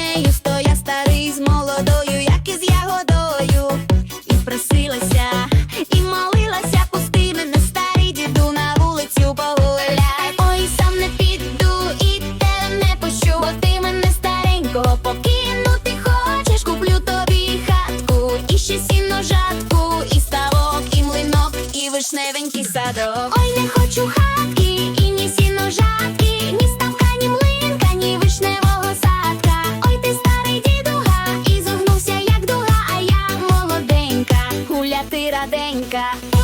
нею стоя старий з молодою, як із ягодою, і просилася, і молилася, пусти мене старий діду на вулицю погуляй. Ой, сам не піду, і те не пощу, бо ти мене старенького покинути хочеш, куплю тобі хатку, і ще сіно жатку, і ставок, і млинок, і вишневенький садок. Ой, не хочу хатки. Tiradentes.